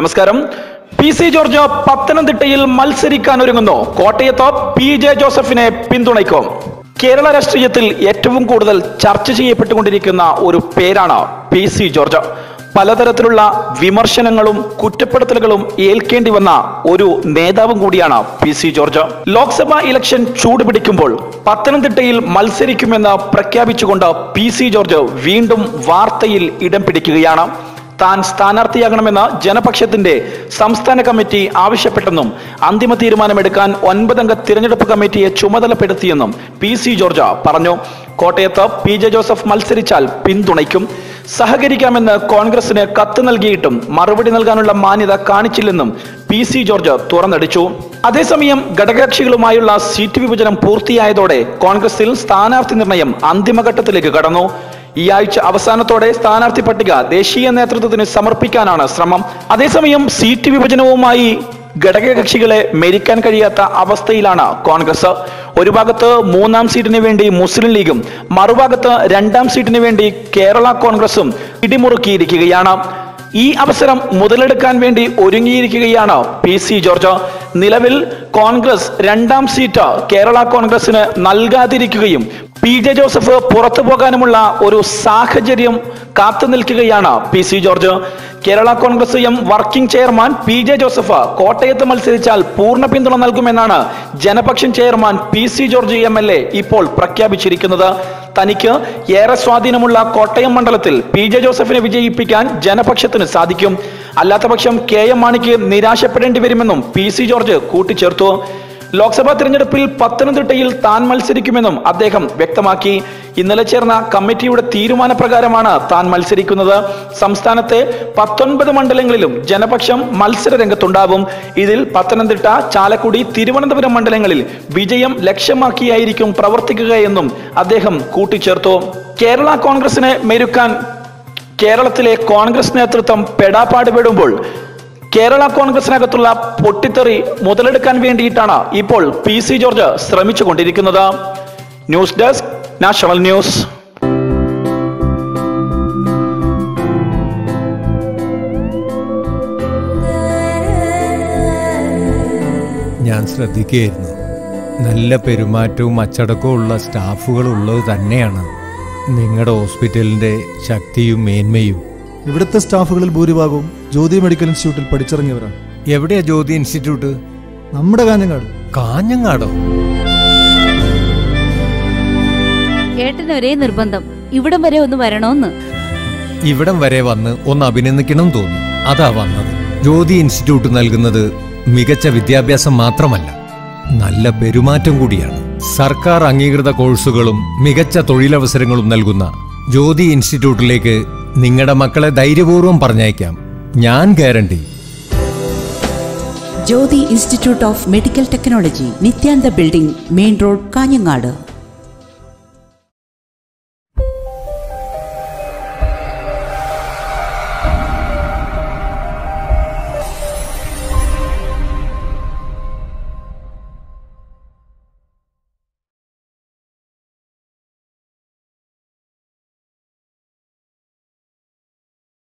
നമസ്കാരം. P C George പത്തനംതിട്ടയിൽ മത്സരിക്കാൻ ഒരുങ്ങുന്നു. കോട്ടയത്ത് പി ജെ ജോസഫിനെ പിന്തുണയ്ക്കും. കേരള രാഷ്ട്രീയത്തിൽ ഏറ്റവും കൂടുതൽ ചർച്ച ചെയ്യപ്പെട്ടുകൊണ്ടിരിക്കുന്ന ഒരു പേരാണ് പി സി ജോർജ്. പലതരത്തിലുള്ള വിമർശനങ്ങളും കുറ്റപ്പെടുത്തലുകളും ഏൽക്കേണ്ടി വന്ന ഒരു നേതാവും കൂടിയാണ് P C George. Lok Sabha election ചൂടുപിടിക്കുമ്പോൾ പത്തനംതിട്ടയിൽ മത്സരിക്കുമെന്ന് പ്രഖ്യാപിച്ചുകൊണ്ട് പി സി ജോർജ് വീണ്ടും വാർത്തയിൽ ഇടം പിടിക്കുകയാണ്. താൻ സ്ഥാനാർത്ഥിയാകണമെന്ന് ജനപക്ഷത്തിന്റെ സംസ്ഥാന കമ്മിറ്റി ആവശ്യപ്പെട്ടെന്നും അന്തിമ തീരുമാനമെടുക്കാൻ ഒൻപതംഗ തിരഞ്ഞെടുപ്പ് കമ്മിറ്റിയെ ചുമതലപ്പെടുത്തിയെന്നും പി സി ജോർജ് പറഞ്ഞു. കോട്ടയത്ത് പി ജെ ജോസഫ് മത്സരിച്ചാൽ പിന്തുണയ്ക്കും. സഹകരിക്കാമെന്ന് കോൺഗ്രസിന് കത്ത് നൽകിയിട്ടും മറുപടി നൽകാനുള്ള മാന്യത കാണിച്ചില്ലെന്നും പി സി ജോർജ് തുറന്നടിച്ചു. അതേസമയം ഘടകകക്ഷികളുമായുള്ള സീറ്റ് വിഭജനം പൂർത്തിയായതോടെ കോൺഗ്രസിൽ സ്ഥാനാർത്ഥി നിർണയം അന്തിമഘട്ടത്തിലേക്ക് കടന്നു. ഈ ആഴ്ച അവസാനത്തോടെ സ്ഥാനാർത്ഥി പട്ടിക ദേശീയ നേതൃത്വത്തിന് സമർപ്പിക്കാനാണ് ശ്രമം. അതേസമയം സീറ്റ് വിഭജനവുമായി ഘടകകക്ഷികളെ മെരിക്കാൻ കഴിയാത്ത അവസ്ഥയിലാണ് കോൺഗ്രസ്. ഒരു ഭാഗത്ത് മൂന്നാം സീറ്റിന് വേണ്ടി മുസ്ലിം ലീഗും മറുഭാഗത്ത് രണ്ടാം സീറ്റിന് വേണ്ടി കേരള കോൺഗ്രസും ഇടിമുറുക്കിയിരിക്കുകയാണ്. ഈ അവസരം മുതലെടുക്കാൻ വേണ്ടി ഒരുങ്ങിയിരിക്കുകയാണ് പി സി ജോർജ്. നിലവിൽ കോൺഗ്രസ് രണ്ടാം സീറ്റ് കേരള കോൺഗ്രസിന് നൽകാതിരിക്കുകയും പി ജെ ജോസഫ് പുറത്തു പോകാനുമുള്ള ഒരു സാഹചര്യം കാത്തു നിൽക്കുകയാണ് P C George. Kerala Congress M working chairman P J Joseph കോട്ടയത്ത് മത്സരിച്ചാൽ പൂർണ പിന്തുണ നൽകുമെന്നാണ് Janapaksham chairman P C George M L A ഇപ്പോൾ പ്രഖ്യാപിച്ചിരിക്കുന്നത്. തനിക്ക് ഏറെ സ്വാധീനമുള്ള കോട്ടയം മണ്ഡലത്തിൽ പി ജെ ജോസഫിനെ വിജയിപ്പിക്കാൻ ജനപക്ഷത്തിന് സാധിക്കും. അല്ലാത്തപക്ഷം കെ എം മാണിക്ക് നിരാശപ്പെടേണ്ടി വരുമെന്നും പി സി ജോർജ് കൂട്ടിച്ചേർത്തു. ലോക്സഭാ തിരഞ്ഞെടുപ്പിൽ പത്തനംതിട്ടയിൽ താൻ മത്സരിക്കുമെന്നും അദ്ദേഹം വ്യക്തമാക്കി. ഇന്നലെ ചേർന്ന കമ്മിറ്റിയുടെ തീരുമാനപ്രകാരമാണ് താൻ മത്സരിക്കുന്നത്. സംസ്ഥാനത്തെ പത്തൊൻപത് മണ്ഡലങ്ങളിലും ജനപക്ഷം മത്സര രംഗത്തുണ്ടാവും ഇതിൽ പത്തനംതിട്ട ചാലക്കുടി തിരുവനന്തപുരം മണ്ഡലങ്ങളിൽ വിജയം ലക്ഷ്യമാക്കിയായിരിക്കും പ്രവർത്തിക്കുക എന്നും അദ്ദേഹം കൂട്ടിച്ചേർത്തു. കേരള കോൺഗ്രസിനെ മെരുക്കാൻ കേരളത്തിലെ കോൺഗ്രസ് നേതൃത്വം പെടാപ്പാടുപെടുമ്പോൾ കേരള കോൺഗ്രസിനകത്തുള്ള പൊട്ടിത്തെറി മുതലെടുക്കാൻ വേണ്ടിയിട്ടാണ് ഇപ്പോൾ പി സി ജോർജ് ശ്രമിച്ചുകൊണ്ടിരിക്കുന്നത്. News desk national news. ഞാൻ ശ്രദ്ധിക്കുകയായിരുന്നു. നല്ല പെരുമാറ്റവും അച്ചടക്കവും ഉള്ള സ്റ്റാഫുകൾ ഉള്ളത് തന്നെയാണ്. നിങ്ങളുടെ ഹോസ്പിറ്റലിന്റെ ശക്തിയും മേന്മയും. ഇവിടുത്തെ സ്റ്റാഫുകളിൽ ഭൂരിഭാഗവും ജ്യോതി മെഡിക്കൽ ഇൻസ്റ്റിറ്റ്യൂട്ടിൽ പഠിച്ചിറങ്ങിയവരാണ്. എവിടെയാ ജ്യോതി ഇൻസ്റ്റിറ്റ്യൂട്ട്? നമ്മുടെ കാഞ്ഞങ്ങാട്. കാഞ്ഞങ്ങാടോ? ഏട്ടന് ഒരേ നിർബന്ധം. ഇവിടം വരെ ഒന്ന് വരണോന്ന്. ഇവിടം വരെ വന്ന് ഒന്ന് അഭിനന്ദിക്കണം തോന്നി. അതാ വന്നത്. ജ്യോതി ഇൻസ്റ്റിറ്റ്യൂട്ട് നൽകുന്നത് മികച്ച വിദ്യാഭ്യാസം മാത്രമല്ല നല്ല പെരുമാറ്റം കൂടിയാണ്. സർക്കാർ അംഗീകൃത കോഴ്സുകളും മികച്ച തൊഴിലവസരങ്ങളും നൽകുന്ന ജ്യോതി ഇൻസ്റ്റിറ്റ്യൂട്ടിലേക്ക് നിങ്ങളുടെ മക്കളെ ധൈര്യപൂർവം പറഞ്ഞയക്കാം. ഞാൻ guarantee. Jyothi institute of medical technology Nithyantha building main road Kanhangad.